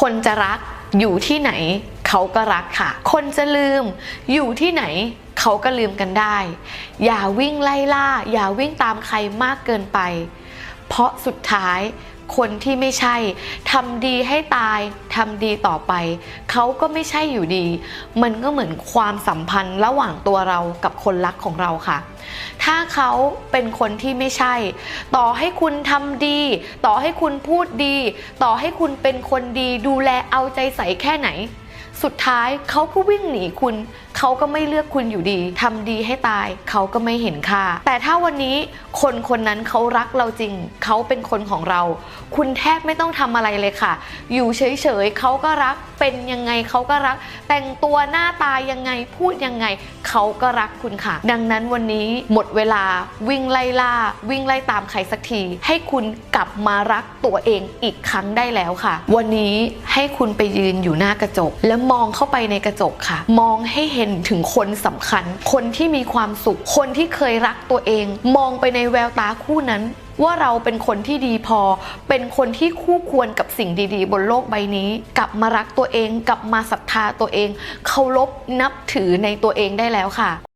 คนจะรักอยู่ที่ไหนเขาก็รักค่ะ คนจะลืมอยู่ที่ไหนเขาก็ลืมกันได้ อย่าวิ่งไล่ล่า อย่าวิ่งตามใครมากเกินไป เพราะสุดท้ายคนที่ไม่ใช่ทำดีให้ตายทำดีต่อไป เขาก็ไม่ใช่อยู่ดี มันก็เหมือนความสัมพันธ์ระหว่างตัวเรากับคนรักของเราค่ะ ถ้าเขาเป็นคนที่ไม่ใช่ ต่อให้คุณทำดี ต่อให้คุณพูดดี ต่อให้คุณเป็นคนดีดูแลเอาใจใส่แค่ไหน สุดท้ายเขาก็วิ่งหนีคุณ เขาก็ไม่เลือกคุณอยู่ดีทำดีให้ตายเขาก็ไม่เห็นค่า แต่ถ้าวันนี้คนคนนั้นเขารักเราจริง เขาเป็นคนของเรา คุณแทบไม่ต้องทำอะไรเลยค่ะ อยู่เฉยๆเขาก็รักเป็นยังไงเขาก็รัก แต่งตัวหน้าตายังไงพูดยังไงเขาก็รักคุณค่ะ ดังนั้นวันนี้หมดเวลาวิ่งไล่ล่า วิ่งไล่ตามใครสักที ให้คุณกลับมารักตัวเองอีกครั้งได้แล้วค่ะ วันนี้ให้คุณไปยืนอยู่หน้ากระจก แล้วมองเข้าไปในกระจกค่ะ มองให้เห็นถึงคนสำคัญ คนที่มีความสุข คนที่เคยรักตัวเอง มองไปในแววตาคู่นั้นว่าเราเป็นคนที่ดีพอ เป็นคนที่คู่ควรกับสิ่งดีๆ บนโลกใบนี้ กลับมารักตัวเอง กลับมาศรัทธาตัวเอง เคารพนับถือในตัวเองได้แล้วค่ะ